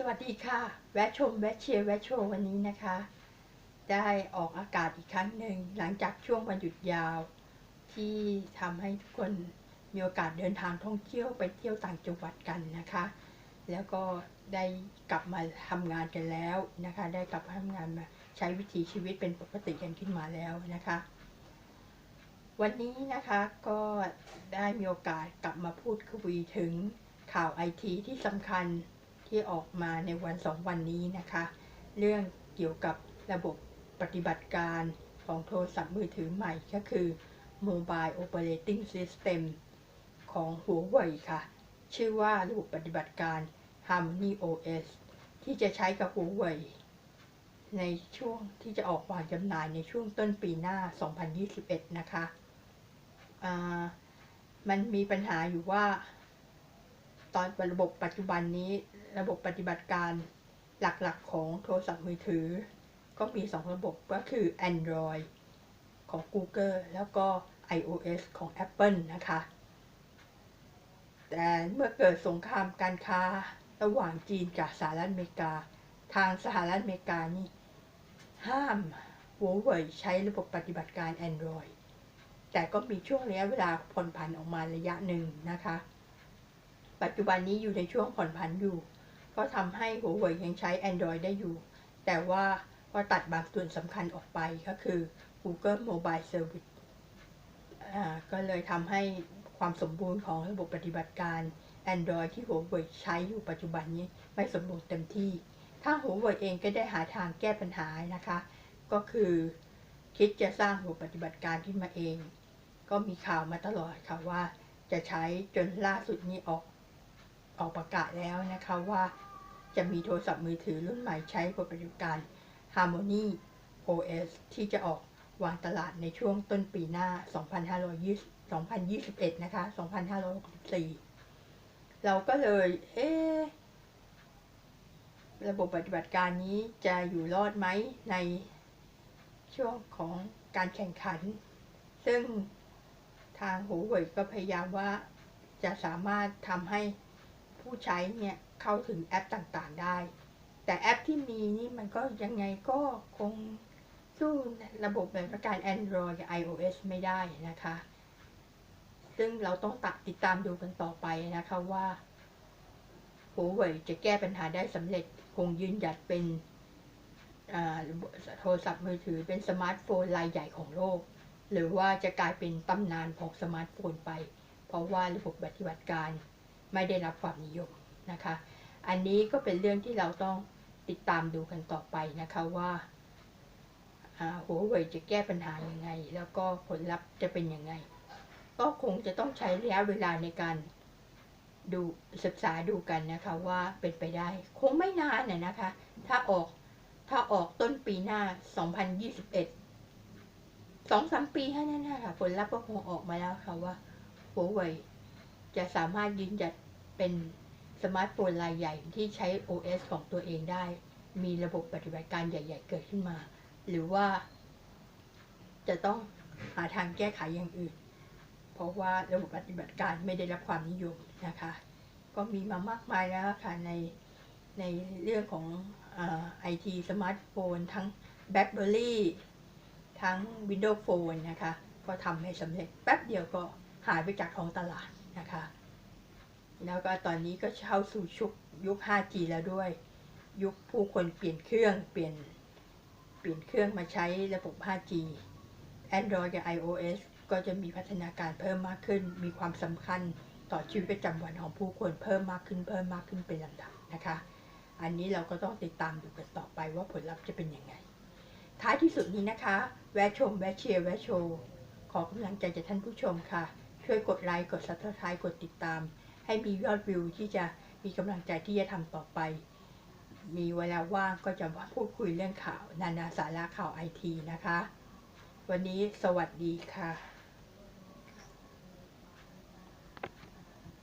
สวัสดีค่ะ แวะชม แวะเชียร์ แวะโชว์วันนี้นะคะ ได้ออกอากาศอีกครั้งหนึ่งหลังจากช่วงวันหยุดยาว ที่ทำให้ทุกคนมีโอกาสเดินทางท่องเที่ยวไปเที่ยวต่างจังหวัดกันนะคะ แล้วก็ได้กลับมาทำงานกันแล้วนะคะ ได้กลับมาทำงานมาใช้วิถีชีวิตเป็นปกติกันขึ้นมาแล้วนะคะ วันนี้นะคะก็ได้มีโอกาสกลับมาพูดคุยถึงข่าวไอทีที่สำคัญ ที่ออกมาในวันสองวันนี้นะคะ เรื่องเกี่ยวกับระบบปฏิบัติการของโทรศัพท์มือถือใหม่ก็คือ Mobile Operating System ของ Huawei ค่ะ ชื่อว่าระบบปฏิบัติการ Harmony OS ที่จะใช้กับ Huawei ในช่วงที่จะออกวางจำหน่ายในช่วงต้นปีหน้า 2021 นะคะ มันมีปัญหาอยู่ว่า ตอนระบบปัจจุบันนี้ระบบปฏิบัติการหลักๆของโทรศัพท์มือถือ ก็มี 2 ระบบก็คือ Android ของ Google แล้วก็ iOS ของ Apple นะคะ แต่เมื่อเกิดสงครามการค้าระหว่างจีนกับสหรัฐอเมริกา ทางสหรัฐอเมริกานี่ห้ามหัวเว่ยใช้ระบบปฏิบัติการ Android แต่ก็มีช่วงระยะเวลาผ่อนผันออกมาระยะหนึ่งนะคะ ปัจจุบันนี้อยู่ในช่วงผ่อนผันอยู่ ก็ทำให้หัวเว่ยยังใช้ Android ได้อยู่ แต่ว่าก็ตัดบางส่วนสำคัญออกไปก็คือ Google Mobile Service ก็เลยทำให้ความสมบูรณ์ของระบบปฏิบัติการ Android ที่หัวเว่ยใช้อยู่ปัจจุบันนี้ไม่สมบูรณ์เต็มที่ถ้าหัวเว่ยเองก็ได้หาทางแก้ปัญหานะคะ ก็คือคิดจะสร้างระบบปฏิบัติการขึ้นมาเอง ก็มีข่าวมาตลอดค่ะว่าจะใช้จนล่าสุดนี้ออก ออกประกาศแล้วนะคะว่าจะมีโทรศัพท์มือถือรุ่นใหม่ใช้ระบบปฏิบัติการ Harmony OS ที่จะออกวางตลาดในช่วงต้นปีหน้า 2520 2021 นะคะ 2564 เราก็เลย เอ๊ระบบปฏิบัติการนี้จะอยู่รอดไหมในช่วงของการแข่งขัน ซึ่งทางหูเว่ยก็พยายามว่าจะสามารถทำให้ ผู้ใช้เนี่ยเข้าถึงแอปต่างๆได้ แต่แอปที่มีนี่มันก็ยังไงก็คงสู้ระบบแบบประการ Android กับ iOS ไม่ได้นะคะ ซึ่งเราต้องตัดติดตามดูกันต่อไปนะคะว่าหัวเว่ยจะแก้ปัญหาได้สำเร็จคงยืนหยัดเป็นโทรศัพท์มือถือเป็นสมาร์ทโฟนรายใหญ่ของโลก หรือว่าจะกลายเป็นตำนานของสมาร์ทโฟนไป เพราะว่าระบบปฏิบัติการ ไม่ได้รับความนิยมนะคะ อันนี้ก็เป็นเรื่องที่เราต้องติดตามดูกันต่อไปนะคะว่าหัวเว่ยจะแก้ปัญหายังไง แล้วก็ผลลัพธ์จะเป็นยังไง ก็คงจะต้องใช้ระยะเวลาในการดูศึกษาดูกันนะคะว่าเป็นไปได้ คงไม่นานน่ยนะคะ ถ้าออกถ้าออกต้นปีหน้า 2021สองสามปีแค่นั้นนะคะผลลัพธ์ก็คงออกมาแล้วค่ะว่าหัวเว่ย จะสามารถยืนหยัดเป็นสมาร์ทโฟนรายใหญ่ที่ใช้ OS ของตัวเองได้ มีระบบปฏิบัติการใหญ่ ๆ เกิดขึ้นมา หรือว่า จะต้องหาทางแก้ไขอย่างอื่น เพราะว่าระบบปฏิบัติการไม่ได้รับความนิยมนะคะ ก็มีมามากมายแล้วค่ะในในเรื่องของไอทีสมาร์ทโฟนทั้ง BlackBerry ทั้ง Windows Phone นะคะ ก็ทำให้สำเร็จแป๊บเดียวก็หายไปจากท้องตลาด นะคะ แล้วก็ตอนนี้ก็เข้าสู่ชุกยุค 5G แล้วด้วย ยุคผู้คนเปลี่ยนเครื่องเปลี่ยนเปลี่ยนเครื่องมาใช้ระบบ 5G Android กับ iOS ก็จะมีพัฒนาการเพิ่มมากขึ้น มีความสำคัญต่อชีวิตประจำวันของผู้คนเพิ่มมากขึ้นเพิ่มมากขึ้นเป็นลำดับนะคะ อันนี้เราก็ต้องติดตามดูกันต่อไปว่าผลลัพธ์จะเป็นยังไง ท้ายที่สุดนี้นะคะ แวะชม แวะเชียร์ แวะโชว์ ขอกำลังใจจากท่านผู้ชมค่ะ ช่วยกดไลค์ กดซับสไครต์กดติดตาม ให้มียอดวิวที่จะมีกำลังใจที่จะทำต่อไป มีเวลาว่างก็จะมาพูดคุยเรื่องข่าว นานาสาระข่าวไอทีนะคะ วันนี้สวัสดีค่ะ